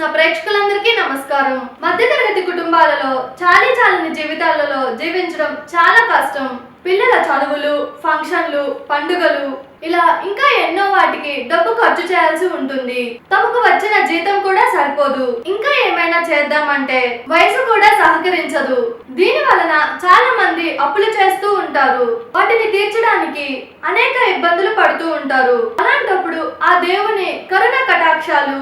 చూస్తున్న ప్రేక్షకులందరికీ నమస్కారం. మధ్యతరగతి కుటుంబాలలో చాలీ చాలని జీవితాలలో జీవించడం చాలా కష్టం. పిల్లల చదువులు ఫంక్షన్లు పండుగలు ఇలా ఇంకా ఎన్నో వాటికి డబ్బు ఖర్చు చేయాల్సి ఉంటుంది. తమకు వచ్చిన జీతం కూడా సరిపోదు. ఇంకా ఏమైనా చేద్దామంటే వయసు కూడా సహకరించదు. దీని వలన చాలా మంది అప్పులు చేస్తూ ఉంటారు. వాటిని తీర్చడానికి అనేక ఇబ్బందులు పడుతూ ఉంటారు. అలాంటప్పుడు ఆ దేవుని కరుణ కటాక్షాలు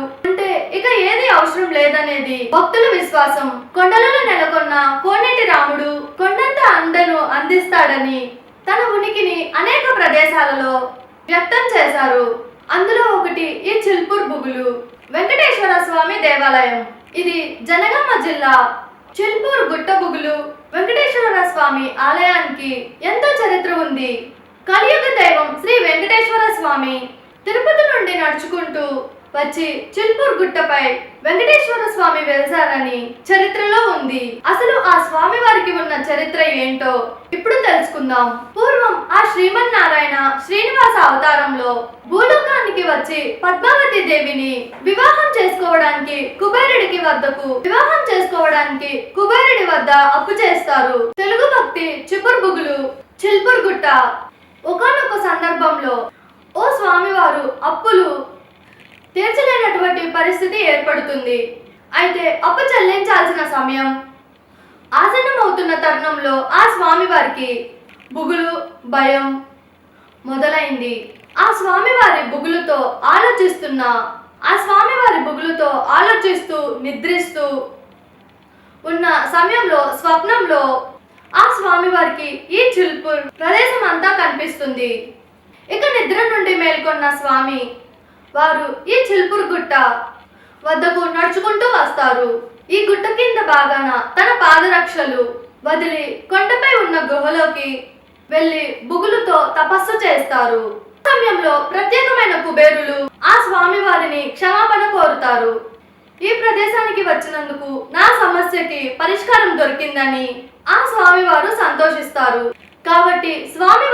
అవసరం లేదనేది భక్తుల విశ్వాసం. కొండలలో నెలకొన్న కోనేటి రాముడు కొండంత అందను అందిస్తాడని తన ఉనికిని అనేక ప్రదేశాలలో వ్యక్తం చేశారు. అందులో ఒకటి ఈ చిల్పూర్ బుగులు వెంకటేశ్వర స్వామి దేవాలయం. ఇది జనగామ జిల్లా చిల్పూర్ గుట్ట బుగులు వెంకటేశ్వర స్వామి ఆలయానికి ఎంతో చరిత్ర ఉంది. కలియుగ దైవం శ్రీ వెంకటేశ్వర స్వామి తిరుపతి నుండి నడుచుకుంటూ వచ్చి చిల్పూర్ గుట్టపై వెంకటేశ్వర స్వామి వెలిసారని చరిత్రలో ఉంది. అసలు ఆ స్వామి వారికి ఉన్న చరిత్ర ఏంటో ఇప్పుడు తెలుసుకుందాం. పూర్వం ఆ శ్రీమన్నారాయణ శ్రీనివాస అవతారంలో భూలోకానికి వచ్చి పద్మావతి దేవిని వివాహం చేసుకోవడానికి కుబేరుడికి వద్దకు వివాహం చేసుకోవడానికి కుబేరుడి వద్ద అప్పు చేస్తారు. తెలుగు భక్తి చిపుర్బుగులు చిల్పూర్ గుట్ట. ఒకనొక సందర్భంలో అప్పులు తీర్చలేనటువంటి పరిస్థితి ఏర్పడుతుంది. అయితే అప్పు చెల్లించాల్సిన సమయం. ఆసన్నమవుతున్న తరుణంలో ఆ స్వామివారికి బుగులు భయం మొదలైంది. ఆ స్వామివారి బుగులుతో ఆలోచిస్తున్న ఆ స్వామివారి బుగులుతో ఆలోచిస్తూ నిద్రిస్తూ ఉన్న సమయంలో స్వప్నంలో ఆ స్వామివారికి ఈ చిలుపు ప్రదేశం అంతా కనిపిస్తుంది. ఇక నిద్ర నుండి మేల్కొన్న స్వామి వారు ఈ చిల్పూర్ గుట్ట వద్దకు నడుచుకుంటూ వస్తారు. ఈ గుట్ట కింద భాగాన తన పాదరక్షలు వదిలి కొండపై ఉన్న గుహలోకి వెళ్ళి బుగులుతో తపస్సు చేస్తారు. సమయంలో ప్రత్యేకమైన కుబేరులు ఆ స్వామి వారిని క్షమాపణ కోరుతారు. ఈ ప్రదేశానికి వచ్చినందుకు నా సమస్యకి పరిష్కారం దొరికిందని ఆ స్వామివారు సంతోషిస్తారు. కాబట్టి స్వామి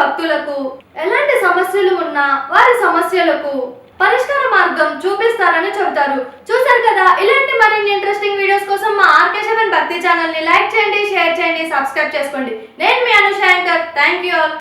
భక్తులకు ఎలాంటి సమస్యలు ఉన్నా వారి సమస్యలకు పరిష్కార మార్గం చూపిస్తారని చెబుతారు. చూసారు కదా? ఇలాంటి మరిన్ని ఇంట్రెస్టింగ్ వీడియోస్ కోసం మా ఆర్కేశవన్ భక్తి ఛానల్ని లైక్ చేయండి షేర్ చేయండి సబ్స్క్రైబ్ చేసుకోండి. నేను మీ అనుషాంకర్ థ్యాంక్ యూ ఆల్